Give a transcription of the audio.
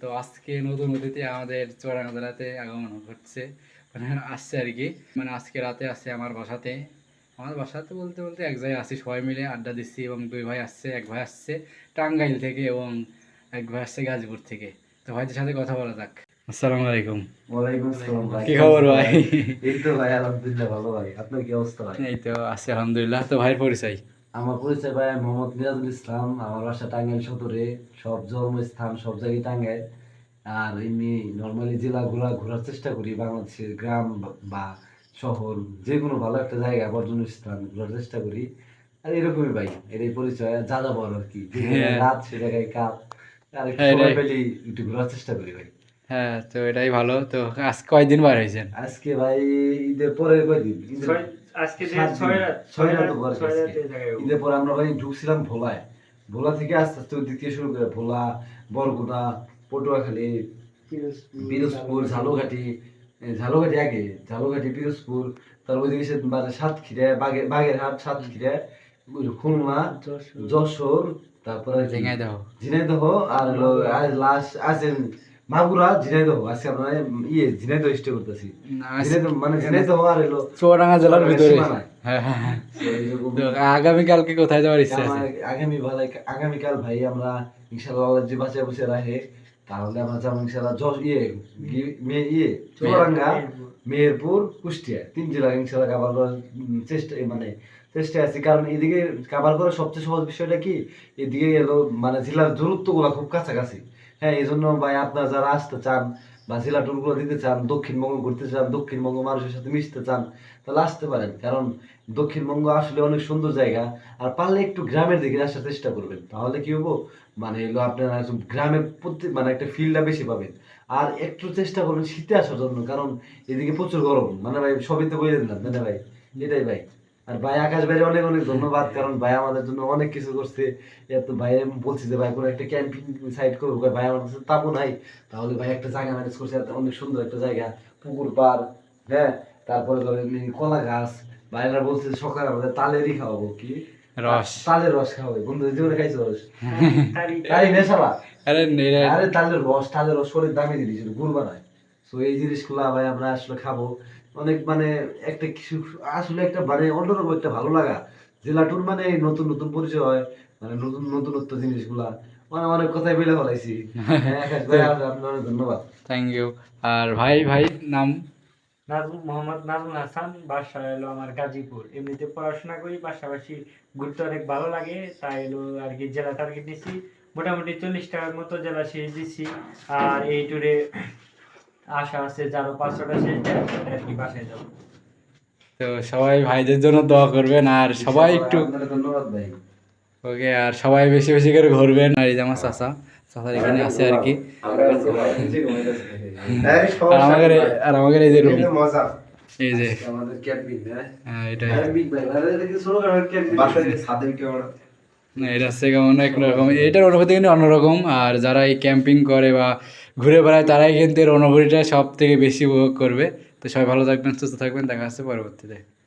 তো আজকে নতুন অতিথি আমাদের চুয়াডাঙ্গা জেলাতে আগমন ঘটছে। মানে আসছে আর কি। মানে আজকে রাতে আসছে আমার বাসাতে। আমার বাসাতে বলতে বলতে এক জায়গায় আসি সবাই মিলে আড্ডা দিচ্ছি এবং দুই ভাই আসছে এক ভাই আসছে টাঙ্গাইল থেকে এবং এক ভাই আসছে গাজীপুর থেকে। তো ভাইদের সাথে কথা বলা যাক। আসসালামু আলাইকুম। ওয়ালাইকুম আসসালাম ভাই। কি খবর ভাই? এই তো ভাই আলহামদুলিল্লাহ ভালো ভাই। আপনার কি অবস্থা ভাই? এই তো আছে আলহামদুলিল্লাহ। তো ভাইয়ের পরিচয়? আমার পরিচয় ভাই মোহাম্মদ মিরাজুল ইসলাম আমার বাসা টাঙ্গাইল সদরে। সব জন্মস্থান সব জায়গায় টাঙ্গাইল। আর এমনি নর্মালি জেলা ঘোরা ঘোরার চেষ্টা করি বাংলাদেশের গ্রাম বা- শহর যে কোনো ভালো একটা জায়গা পর্যটন স্থান ঘোরার চেষ্টা করি। আর এরকমই ভাই এটাই পরিচয় যা যা বড় আর কি। যে হ্যাঁ। রাত সে জায়গায় কাপ। আর হ্যাঁ, সময় এটাই। একটু ঘোরার চেষ্টা করি ভাই। হ্যাঁ তো এটাই ভালো। তো আজ কয়দিন বার হয়েছেন? আজকে ভাই ঈদের পরের কয়দিন? আজকে। ছয় রাত উপর ঈদের পর আমরা ভাই ঢুকছিলাম ভোলায় ভোলা থেকে আস্তে আস্তে ওই দিক শুরু করে ভোলা বরগুনা পটুয়াখালী পিরোজপুর ঝালুঘাটি ঝালুঘাটি আগে ঝালুঘাটি পিরোজপুর তার ওইদিকে সে মানে সাতক্ষীরা বাগের বাগেরহাট সাতক্ষীরা খুলনা যশোর তারপরে কি? ঝিঙাইদহ ঝিনাইদহ আর লাস্ট আছে মাগুরা ঝিনাইদহ আজকে আমরা ইয়ে ঝিনাইদহ স্টে করতেছি। ঝিনাইদহ মানে ঝিনাইদহ আর চুয়াডাঙ্গা জেলার ভিতরে। হ্যাঁ হ্যাঁ হ্যাঁ। এরকম তো আগামীকালকে কোথায় যাওয়ার ইচ্ছা আছে? আগামী ভালো আগামীকাল ভাই আমরা ইনশাল্লাহ আল্লাহ যে বাঁচিয়ে বসে রাখে তাহলে আমরা যাব যশ ইয়ে মে ইয়ে চুয়াডাঙ্গা মেহেরপুর কুষ্টিয়া তিন জেলা ইনশাল্লাহ কাবার করার চেষ্টা মানে চেষ্টা আছে। কারণ এদিকে কাবার করার সবচেয়ে সহজ বিষয়টা কি? এদিকে এলো মানে জেলার দূরত্ব দূরত্বগুলো খুব কাছাকাছি। হ্যাঁ এই জন্য ভাই আপনারা যারা আসতে চান বা জেলা টুরগুলো দিতে চান দক্ষিণবঙ্গ ঘুরতে চান দক্ষিণবঙ্গ মানুষের সাথে মিশতে চান তাহলে আসতে পারেন। কারণ দক্ষিণবঙ্গ আসলে অনেক সুন্দর জায়গা। আর পারলে একটু গ্রামের দিকে আসার চেষ্টা করবেন। তাহলে কি হব? মানে এলো আপনারা গ্রামের প্রতি মানে একটা ফিলটা বেশি পাবেন। আর একটু চেষ্টা করবেন শীতে আসার জন্য। কারণ এদিকে প্রচুর গরম। মানে ভাই সবই তো বলে দিলাম মানে ভাই? এটাই ভাই। আর ভাই আকাশ ভাই অনেক অনেক ধন্যবাদ কারণ ভাই আমাদের জন্য অনেক কিছু করছে। এত ভাই আমি বলছি যে ভাই কোনো একটা ক্যাম্পিং সাইট করব ভাই আমার কাছে তাপও নাই। তাহলে ভাই একটা জায়গা ম্যানেজ করছে অনেক সুন্দর একটা জায়গা পুকুর পার হ্যাঁ? তারপরে ধরেন কলা গাছ। ভাইরা বলছে সকালে আমাদের তালেরই খাওয়াবো কি? রস। তালের রস খাওয়াবে। বন্ধু জীবনে খাইছো রস? তাই নেশালা আরে আরে তালের রস তালের রস শরীর দামি জিনিস গুড় বানায়। তো এই জিনিসগুলো ভাই আমরা আসলে খাব। অনেক মানে একটা কিছু আসলে একটা মানে অন্যরকম একটা ভালো লাগা। জেলা টুর মানে নতুন নতুন পরিচয় হয় মানে নতুন নতুনত্ব জিনিসগুলা। মানে অনেক কথাই বেলে ফেলাইছি। হ্যাঁ আপনার ধন্যবাদ। থ্যাংক ইউ আর ভাই ভাই নাম? নাজমুল মোহাম্মদ নাজমুল হাসান বাসা এলো আমার গাজীপুর। এমনিতে পড়াশোনা করি পাশাপাশি ঘুরতে অনেক ভালো লাগে তাই এলো আর কি জেলা টার্গেট নিছি। মোটামুটি চল্লিশ টাকার মতো জেলা শেষ দিচ্ছি আর এই ট্যুরে আশা আছে যে পাঁচশোটা শেষ আর কি বাসায় যাব। তো সবাই ভাইদের জন্য দোয়া করবেন আর সবাই একটু ধন্যবাদ ভাই। ওকে আর সবাই বেশি বেশি করে ঘুরবেন। আর এই যে আমার চাচা চাচার এখানে আছে আর কি। আর আমাদের আর আমাদের এই যে রুম এই যে আমাদের ক্যাম্পিং হ্যাঁ? হ্যাঁ, ক্যাম্পিং ভাই এটা ছোট ক্যাম্পিং বাসায় ছাদে কেমন না, এটা হচ্ছে কেমন একরকম এটার অনুভূতি কিন্তু অন্যরকম। আর যারা এই ক্যাম্পিং করে বা ঘুরে বেড়ায়, তারাই কিন্তু এর অনুভূতিটা সব থেকে বেশি উপভোগ করবে। তো সবাই ভালো থাকবেন, সুস্থ থাকবেন, দেখা হচ্ছে পরবর্তীতে।